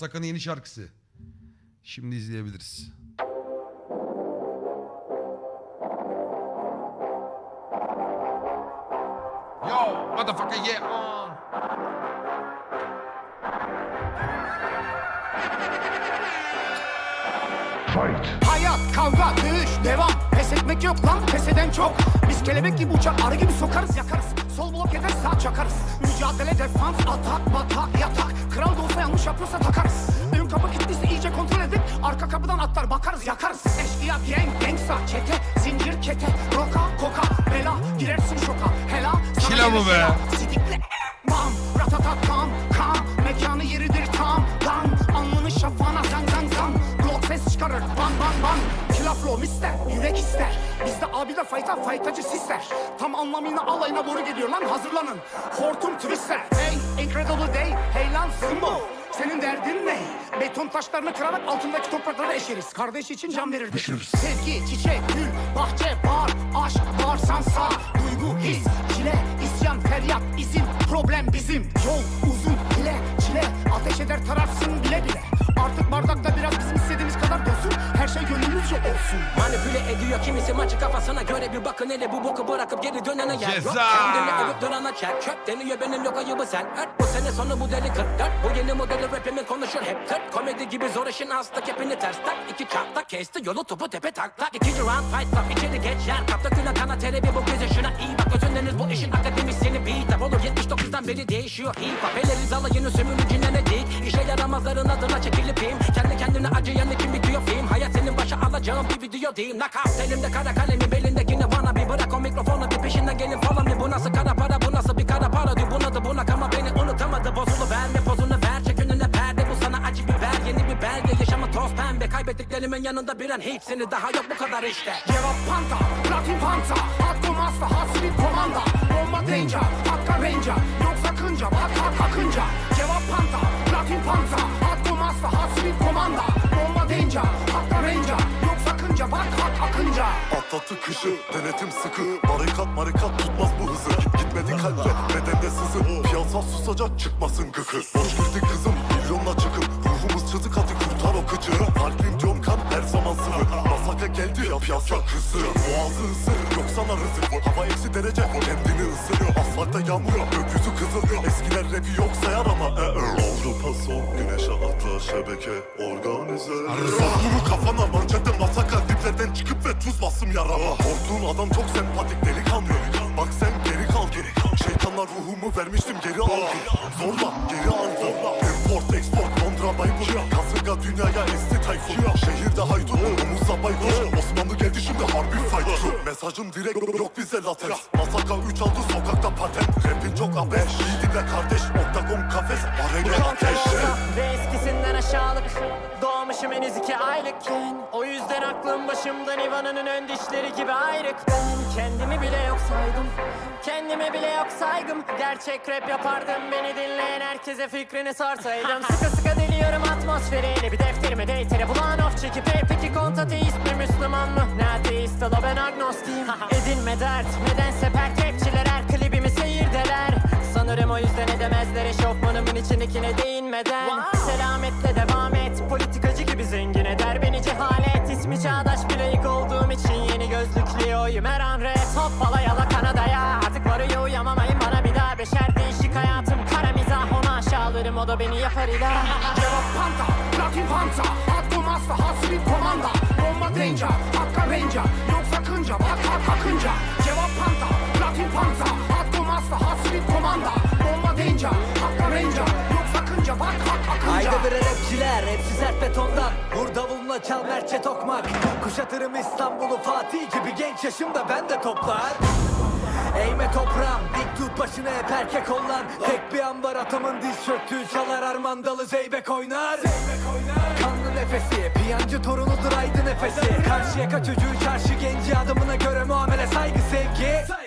Masaka'nın yeni şarkısı. Şimdi izleyebiliriz. Yo, motherfucker, yeah, on. Hayat, kavga, dövüş, devam Pes etmek yok lan, pes eden çok. Biz kelebek gibi uçar, arı gibi sokarız, yakarız. Sol blok eder, sağ çakarız. Mücadele, defans, atak, batak, yatak. Kral da olsa yanlış yapıyorsa takarız. Ön kapı kilitliyse iyice kontrol edip Arka kapıdan atlar, bakarız, yakarız. Eşkıya, gang, gangsta, çete Zincir, kete, roka, koka Bela, girersin şoka, hela Kila bu be. Sidikle, bam, ratatat, Kila flow mister, yürek ister. Bizde abi de fayta, faytacı sisler Tam anlamıyla alayına boru geliyor lan hazırlanın. Hortum twister, hey incredible day. Hey lan Simbo, senin derdin ne? Beton taşlarını kırarak altındaki toprakları eşeriz. Kardeş için can verirdik. Sevgi, çiçek, gül, bahçe, bar Aşk, bağırsan sağ, duygu, his Çile, isyan, feryat, izin Problem bizim, yol uzun, bile, çile. Ateş eder tararsın bile bile. Artık bardakta biraz bizim istediğimiz olsun. Manipüle ediyor kimisi maçı kafasına göre bir bakın hele bu boku bırakıp geri dönene yer yok Ceza! Kendini övüp durana çek çöp deniyor benim yok ayıbı sen. Ört Bu sene sonu bu deli 44 Bu yeni modeli rapimin konuşur hep tırt. Komedi gibi zor işin hasta kepini ters tak. İki çapta kesti yolu topu tepe tak tak İkinci round fight stop içeri geç yer. Kapta güne kana tere bir bu gece şuna iyi. Bak Özündeniz bu işin akademisyeni beat up Olur. 79'dan beri değişiyor hip hop. Eleriz alayını sömürücüne dik? İşe yaramazların adına çekilip im Kendi kendine acıyan kim bitiyor film. Hayat alacağın bir video değil Knockout. Elimde kara kalemi belindekini bana bir bırak. O mikrofonu bir peşinden gelin falan bir Bu nasıl kara para bu nasıl bir kara para? Diyor Buna da buna ama beni unutamadı. Bozulu verme pozunu ver. Çek önüne perde. Bu sana acı biber yeni bir belge. Yaşama toz pembe. Kaybettiklerimin yanında bir an hepsini daha yok. Bu kadar işte. Cevap panta, platin panta. Hakkı masta, hasbi komanda. Bomba danger, hakka ranger. Yok sakınca, bak hak akınca. Cevap panta, platin panta. Hakkı masta, hasbi komanda. Bomba danger, akınca. Atlattı kışı denetim sıkı. Barikat marikat tutmaz bu hızı. Gitmedi kalple bedende sızı. Piyasa susacak çıkmasın gıkı. Boş girdi kızım milyonla çıkıp Ruhumuz çatık atı kurtar o kıcı Kalbim diyorum kan her zaman sıvı. Masaka geldi ya piyasa kızı. Boğazı ısır yok sana rızık Hava eksi derece kendini ısırıyor. Asfaltta yağmur gökyüzü kızıl Eskiler rapi yok sayar ama e -e. Avrupa son atla şebeke organize. Bunu kafana manşette masaka diplerden çıkıp ve tuz bastım yarama. Korktuğun adam çok sempatik delikanlı. Bak sen geri kal geri kal. Şeytanlar ruhumu vermiştim geri al. Zorla geri al. Zorla. Import export Londra Baybur Kasırga dünyaya esti tayfun. Şehirde haydut omuzla baykuş. Osmanlı geldi şimdi harbi fight Mesajım direkt yok bize latex. Masaka 3 aldı sokakta patent. Rapin çok abeş İyi dinle kardeş Oktagon kafes. Arena ateş aşağılık. Doğmuşum henüz iki aylıkken O yüzden aklım başımdan Ivan'ın ön dişleri gibi ayrık. Ben kendimi bile yok saydım. Kendime bile yok saygım. Gerçek rap yapardım. Beni dinleyen herkese fikrini sorsaydım. Sıkı sıkı deliyorum atmosferi Ele bir defterime deytere bulan of çekip Hey peki kontateist mi Müslüman mı? Ne ateist ben agnostiyim Edinme dert. Nedense pert rapçiler her klibimi seyirdeler Sanırım o yüzden edemezler eşofmanımın içindekine değinmeden. Selametle devam et politikacı gibi zengin eder beni cehalet. İsmi çağdaş bir layık olduğum için yeni gözlüklü oyum her an rap Hoppala yala Kanada'ya artık varıyor uyamamayın bana bir daha Beşer. Değişik hayatım kara mizah onu aşağılarım o da beni yapar ilah Cevap panta, platin panta Hakkı masta, hasbi komanda. Bomba danger, hakka ranger Yok sakınca, bak hak akınca. Cevap panta, platin panta Hakkı masta, hasbi komanda Danger, hakka ranger Yok sakınca, bak hak akınca Haydi bre rapçiler, hepsi sert betondan. Vur davuluna çal merçe tokmak. Kuşatırım İstanbul'u Fatih gibi genç yaşımda ben de toplar. Eğme toprağım, dik tut başını hep erkek olan Tek bir an var atamın diz çöktüğü çalar armandalı zeybek oynar. Kanlı nefesi, piyancı torunudur aydı nefesi. Karşıyaka çocuğu çarşı genci adamına göre muamele saygı sevgi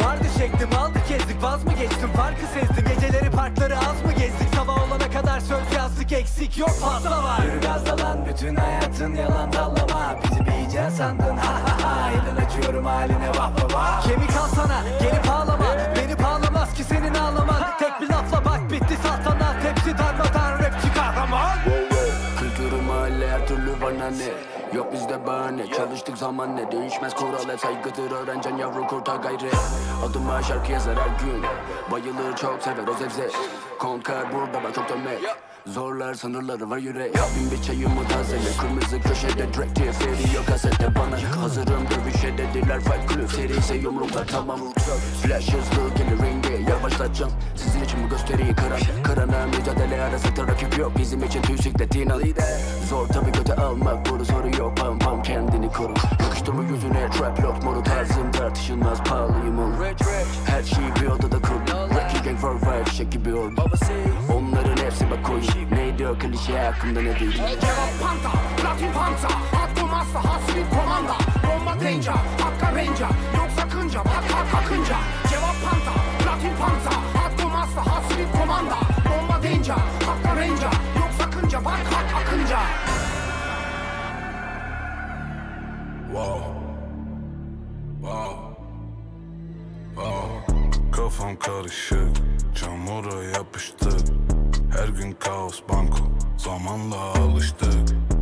Vardı şeklim aldı kezdik vaz mı geçtim? Farkı sezdim. Geceleri parkları az mı gezdik? Sabah olana kadar söz yazdık eksik yok fazla var. Yürü gazla lan bütün hayatın yalan dallama. Bizi bir sandın ha ha ha. Elden açıyorum haline vah vah vah. Kemik al sana gelip ağlama. Beni bağlamaz ki senin ağlaman. Tek bir lafla bak bitti saltanat. Hepsi darmadan bahane Yok bizde bahane Çalıştık zaman ne değişmez kural hep saygıdır Öğrencen yavru kurtar gayret. Adıma şarkı yazar her gün. Bayılır çok sever o zevzek. Konkar burada ben çok dönmek Zorlar sınırları var yürek Bin bir çayımı tazele. Kırmızı köşede Drake diye seriyor kasette bana Hazırım dövüşe dediler. Fight Club Seri ise yumruklar tamam. Flash hızlı gelir ringe Yavaşlatacağım. Sizin için bu gösteriyi kıran Kırana mücadele arasında rakip yok. Bizim için tüy sikletin al Zor tabi göte almak Burada soru yok. Pam pam kendini koru. Yakıştırma yüzüne? Trap lock moru Tarzım tartışılmaz pahalıyım ol Her şeyi bir odada kur. Rocky gang for five Şek gibi ol Koy Neydi o klişe hakkında ne değil Cevap panta, platin pansa Hat kumasta, hasret komanda Bomba danger, hakka ranger Yok sakınca, bak hak akınca Cevap panta, platin pansa Hat kumasta, hasret komanda Bomba danger, hakka ranger Yok sakınca, bak hak akınca Wow. Wow. Wow. Kafam karışık, çamura yapıştık. Her gün kaos banko, zamanla alıştık.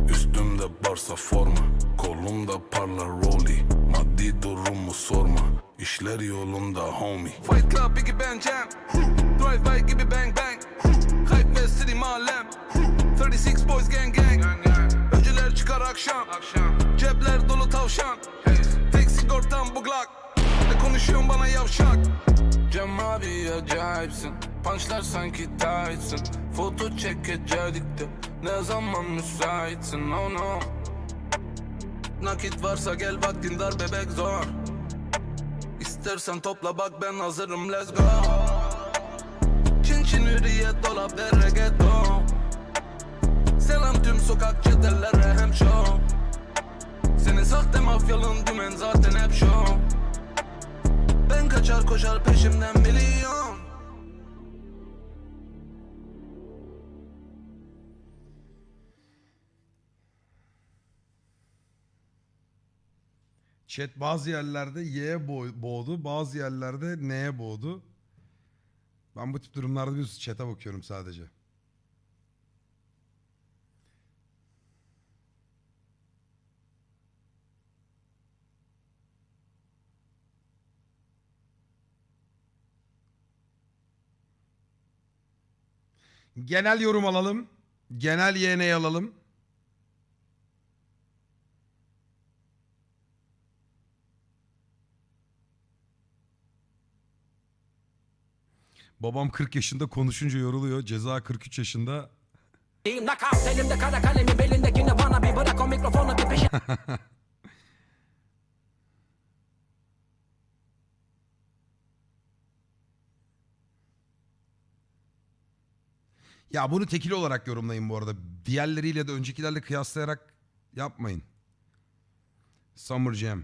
Üstümde barsa forma, kolumda parlar rolly. Maddi durumu sorma, işler yolunda homie. Fight Club, Biggie Bang Jam. Drive by gibi bang bang. Hype ve City Malem. 36 boys gang gang. Öcüler çıkar akşam. Cepler dolu tavşan. Tek sigortam bu Glock. Ne konuşuyorsun bana yavşak? Abi acayipsin. Punchlar sanki Tyson. Foto çekeceğiz de. Ne zaman müsaitsin? Oh no. Nakit varsa gel vaktin dar bebek zor. İstersen topla bak ben hazırım let's go. Çin çin hürriyet dolap ve reggaeton. Selam tüm sokak çetelere hem show Senin sahte mafyalın dümen zaten hep show kaçar koşar peşimden milyon Chat bazı yerlerde Y'ye boğ- boğdu, bazı yerlerde N'ye boğdu. Ben bu tip durumlarda biliyorsunuz chat'e bakıyorum sadece. Genel yorum alalım. Genel YN alalım. Babam 40 yaşında konuşunca yoruluyor. Ceza 43 yaşında. Knockout elimde kara kalemi belindekini bana bir bırak o mikrofonu bir peşin Ya bunu tekil olarak yorumlayın bu arada. Diğerleriyle de öncekilerle kıyaslayarak yapmayın. Summer Jam.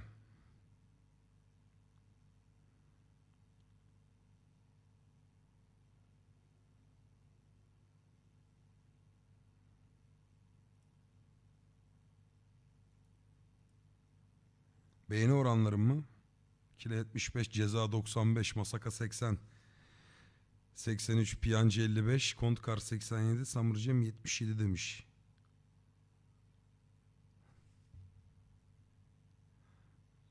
Beğeni oranlarım mı? Kile 75, ceza 95, masaka 80. 83, Piyancı 55, Kontkar 87, Samurcem 77 demiş.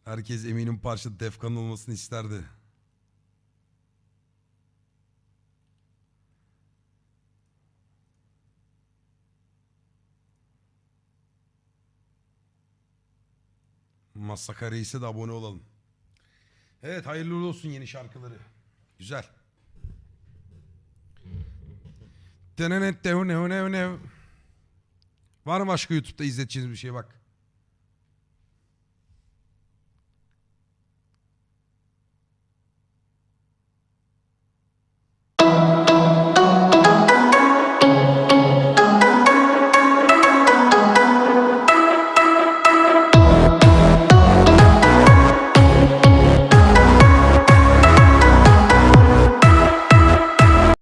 Herkes eminim parça Defkan olmasını isterdi. Masaka Reis'e de abone olalım. Evet hayırlı olsun yeni şarkıları. Güzel. Var mı başka YouTube'da izleteceğiniz bir şey bak.